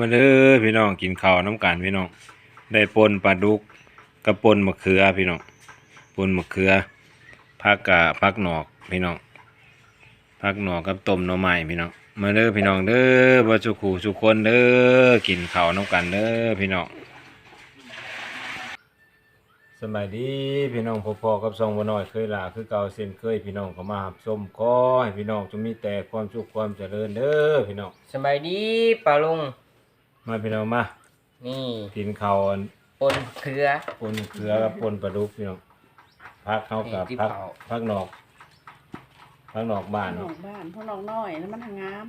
มาเด้อพี่น้องกินข้าวน้ำกันพี่น้องได้ปนปลาดุกกับปนมะเขือพี่น้องปนมะเขือผักกะผักหนอกพี่น้องผักหนอกกับต้มหน่อไม้พี่น้องมาเด้อพี่น้องเด้อบ่สุขูสุคนเด้อกินข้าวน้ำกันเด้อพี่น้องสบายดีพี่น้องพอๆกับซองบ่น้อยเคยลาคือเก่าเส้นเคยพี่น้องก็มารับชมขอให้พี่น้องจงมีแต่ความสุขความเจริญเด้อพี่น้องสบายดีป่าลุง มาพี่น้องมานี่กินข้าวอันปนเครือ ปนเกลือกับปนปลาดุกพี่น้องพักเข้ากับนี่ที่พักเผา พักนอกพักนอกบ้านหนอเนาะงบ้านพ่อน้องน้อยแล้วมันทางงาม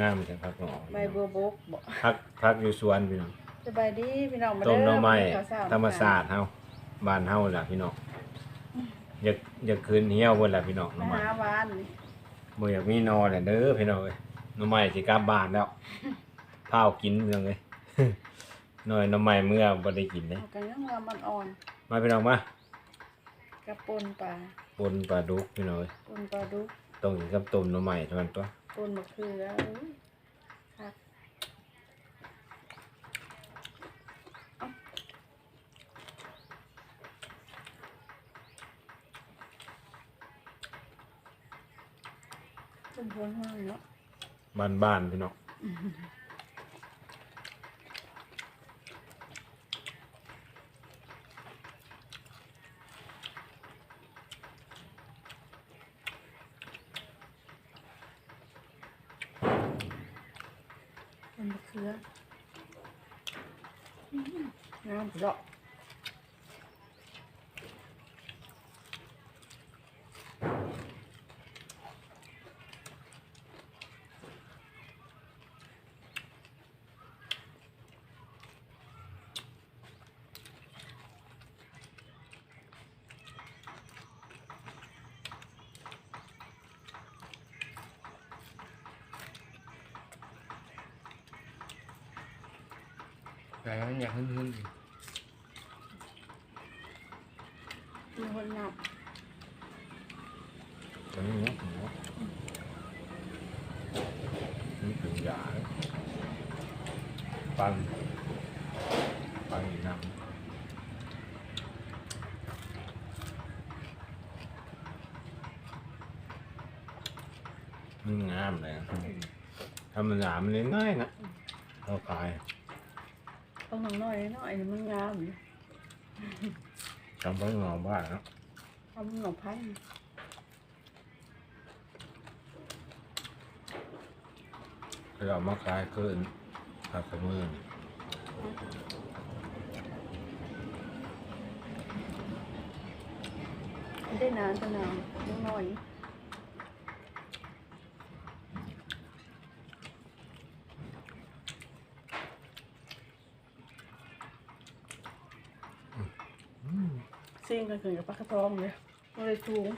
งามจังพักนอกใบบัวบกบอกพักพักอยู่สวนพี่น้อง สบายดีพี่น้องมาต้มหน่อไม้ข้าวเช้ธรรมศาสตร์เฮาบ้านเฮาแหละพี่น้องอยากอยากคืนเหี่ยวเบิ่นล่ะพี่น้องหน่อมาไม้หาหวานนี่บ่อยากมีนอนแหละเด้อพี่น้องเอ้ยหน่อไม้สิกลับบ้านแล้ว พาวกินเรื่องเอ้ยหน่อยหน่อไม้เมื่อบ่ได้กินเด้เอากันยังว่ามันอ่อนมาพี่น้องมากับปนปลาปนปลาดุกพี่น้องเอ้ยปนปลาดุกต้องกินกับต้มหน่อไม้เท่านั้นตัวปนมะเขืออุ้ยครับเป็นพวงห้างเนาะบ้านๆพี่น้อง ปนมะเขืออื้อหื องามเนาะ แต่มันอยากหึ่นมีคนนับตรงนี้เนาะเนาะนี่ถึงยาแล้วปังปังอีกน้ำมันงามเลยนะธรรมดามันเลยง่ายนะเราขายต้องน้องน้อยน้อยนี่มันงามอยู่ จำเพิ่งลองบ้านเนาะทำหนองพันธุ์คือเรามาขายเกินผักกระมือไม่ได้นานแต่นานน้องน้อย ซิ่งกันขึ้นกับปลากระทองเลยมันเลยสูง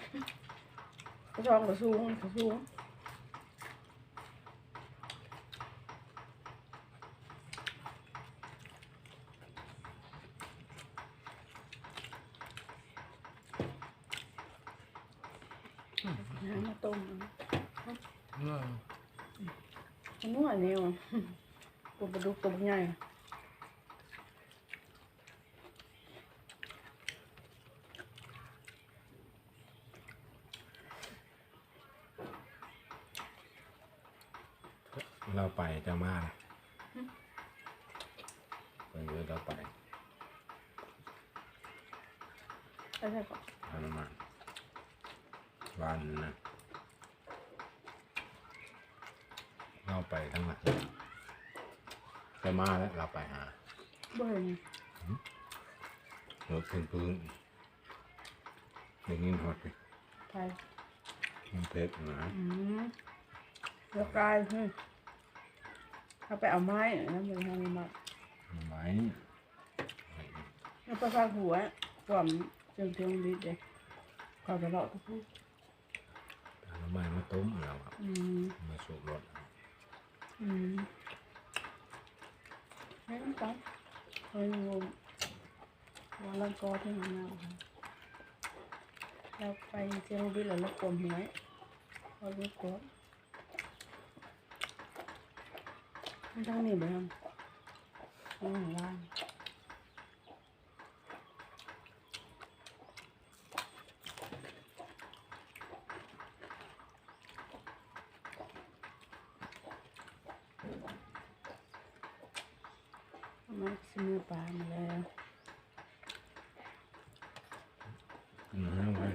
กระทองก็สูงก็สูงน้ำมาต้มๆอืมมันนวดเนี่ยตัวปลาดุกตัวใหญ่ เราไปจะมาไปเยอะเราไปใช่ใช่ก่อนทำมาวันนะเราไปทั้งหมดจะมาแล้วเราไปหาบ่เห็นรถพื้นพื้นอย่างนี้หอดไปไปมันเพชรนะอืมแล้วกายฮึ เขาไปเอาไม้แล้วมันทำมาไม้แล้วก็ฟาดหัวความเชิงเทิงดิดเลยความตลอดก็พูดเอาไม้มาต้มเราอะอืมมาสูบรถอืมให้มันตัดเฮ้ยงงวันละกอที่มันเอาเราไปเจ้าบิดแล้วเรากลมหัวพอรู้กดมันทางนี้บ่ทำอืมว่างมันสิมื อปลามาแล้ว อืมเอาไว้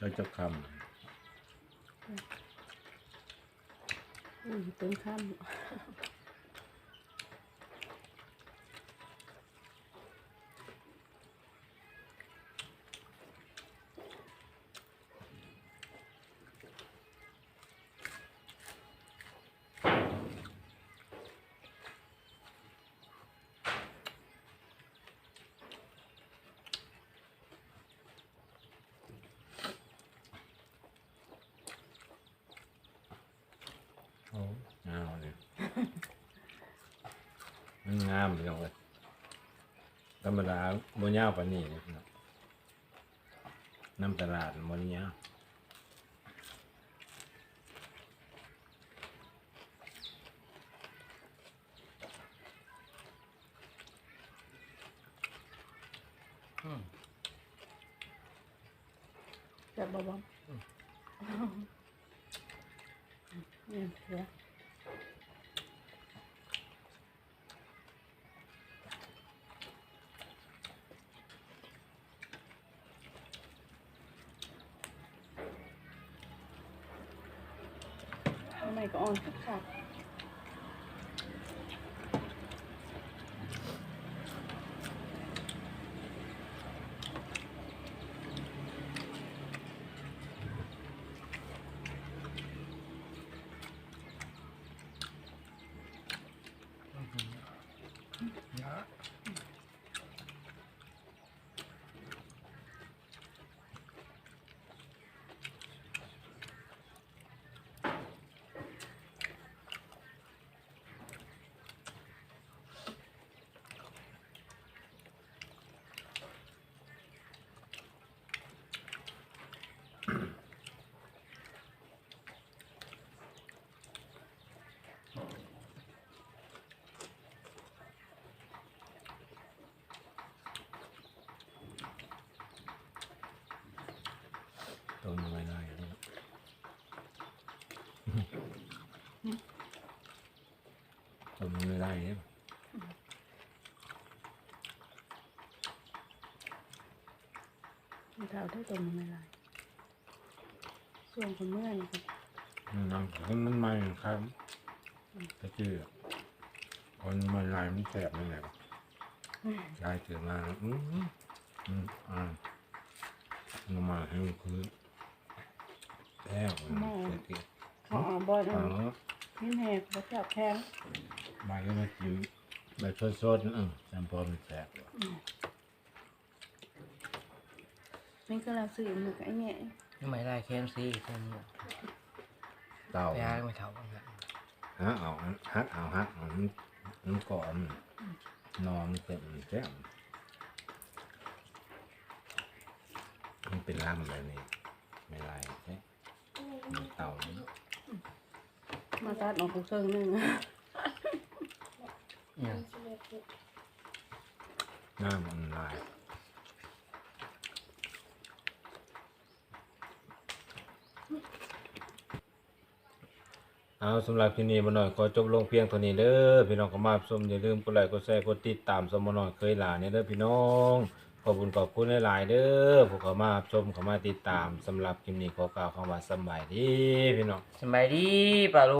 เจ้าจะคอุ้ยเต็มข้ามำโอ้งามเลยมัน งามเลยเว้ยธรรมดาโมยาวปานนี้เลยพี่น้องน้ำตลาดโมยาวอืมจับบ่บ่เนี่ยเสือ ทำไมก็อ่อนสักขาด เนาะ ต้มไม่ได้เลย ต้มไม่ได้เนี่ยมันเท้าได้ตัวมันไม่ลายส่วนคนเมื่อยครับมันนั่งคนมันมาครับตะกี้อะคนมันลายมันแสบนี่แหละยายตื่นมาอืมอืมอ่าลงมาให้มันคือแล้วตะกี้เขาเอาบอยฟันั่งนแล้วนี่แหกเขาจับแทง มาก็มากินแบบสดๆเออจำพอมันแสบนี่ก็เราสื่อมันกับไอ้เนี่ยทำไมได้แคนซี่แค่นี้เต่าไปหาไม่เท่ากันนะฮะเอาฮักเอาฮักเอามันมันก่อนนอนเต็มแก้มมันเป็นล่ำเลยนี่ไม่ไรใช่มันเต่านี่มาตัดออกกูเชิงหนึ่ง เนี่ยน้ามันลายเอาสำหรับที่นี้มาหน่อยขอจบลงเพียงเท่านี้เด้อพี่น้องก็มาชมอย่าลืมกดไลค์กดแชร์กดติดตามสมหน่อยเคยหลานเนี่ยเด้อพี่น้องขอบคุณขอบคุณหลายๆเด้อพวกเขามาชมเขามาติดตามสำหรับคลิปนี้ขอกล่าวคำว่าสบายดีพี่น้องสบายดีป่าลุ